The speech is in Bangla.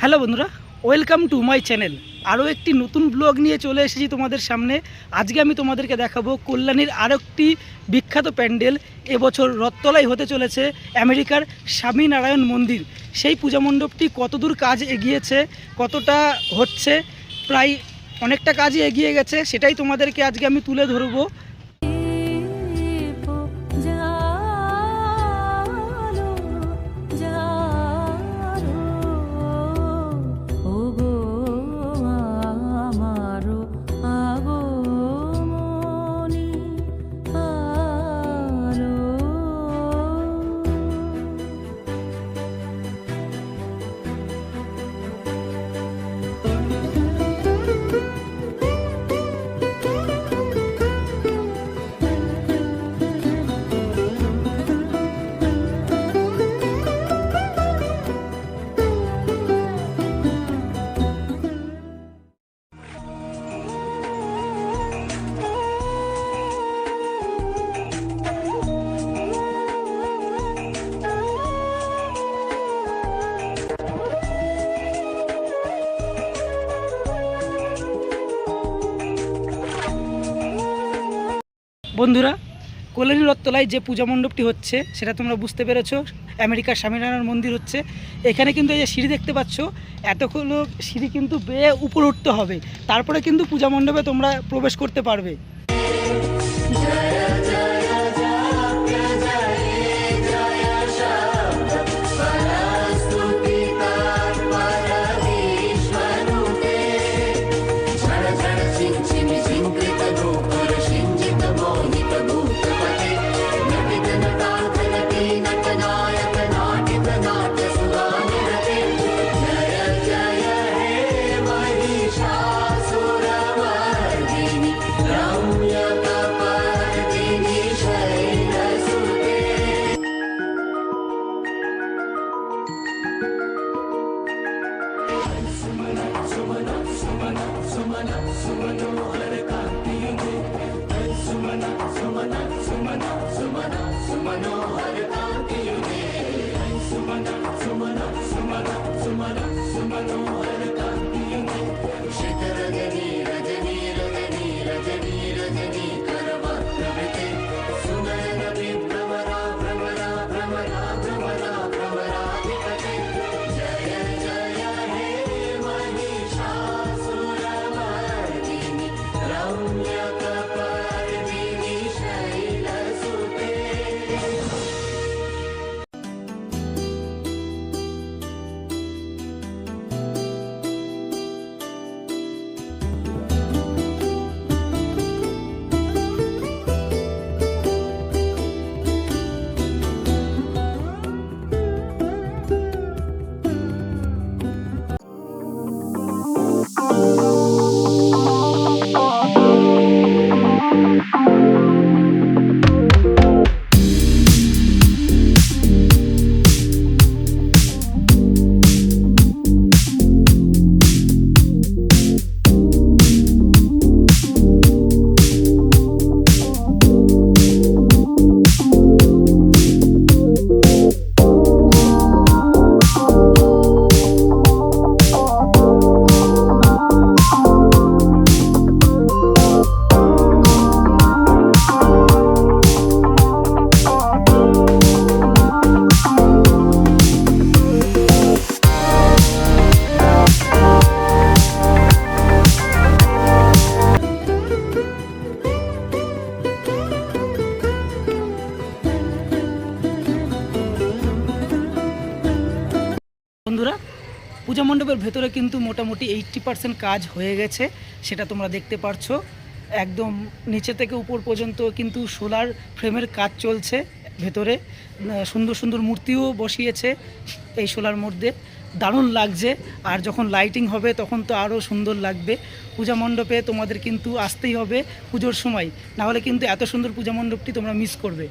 হ্যালো বন্ধুরা, ওয়েলকাম টু মাই চ্যানেল। আরও একটি নতুন ব্লগ নিয়ে চলে এসেছি তোমাদের সামনে। আজকে আমি তোমাদেরকে দেখাবো কল্যাণীর আরও একটি বিখ্যাত প্যান্ডেল। এবছর রথতলায় হতে চলেছে আমেরিকার স্বামীনারায়ণ মন্দির। সেই পূজা মণ্ডপটি কতদূর কাজ এগিয়েছে, কতটা হচ্ছে, প্রায় অনেকটা কাজই এগিয়ে গেছে, সেটাই তোমাদেরকে আজকে আমি তুলে ধরবো। বন্ধুরা, কল্যাণী রত্তলায় যে পূজা মণ্ডপটি হচ্ছে, সেটা তোমরা বুঝতে পেরেছ, আমেরিকার স্বামীনারায়ণ মন্দির হচ্ছে। এখানে কিন্তু এই যে সিঁড়ি দেখতে পাচ্ছ, এতগুলো সিঁড়ি কিন্তু বেয়ে উপর উঠতে হবে। তারপরে কিন্তু পূজা মণ্ডপে তোমরা প্রবেশ করতে পারবে। मनोहर বন্ধুরা, পূজা মণ্ডপের ভেতরে কিন্তু মোটামুটি এইট্টি পার্সেন্ট কাজ হয়ে গেছে, সেটা তোমরা দেখতে পারছ। একদম নিচে থেকে উপর পর্যন্ত কিন্তু সোলার ফ্রেমের কাজ চলছে ভেতরে। সুন্দর সুন্দর মূর্তিও বসিয়েছে এই সোলার মধ্যে। দারুণ লাগছে, আর যখন লাইটিং হবে তখন তো আরও সুন্দর লাগবে। পূজা মণ্ডপে তোমাদের কিন্তু আসতেই হবে পুজোর সময়, নাহলে কিন্তু এত সুন্দর পূজা মণ্ডপটি তোমরা মিস করবে।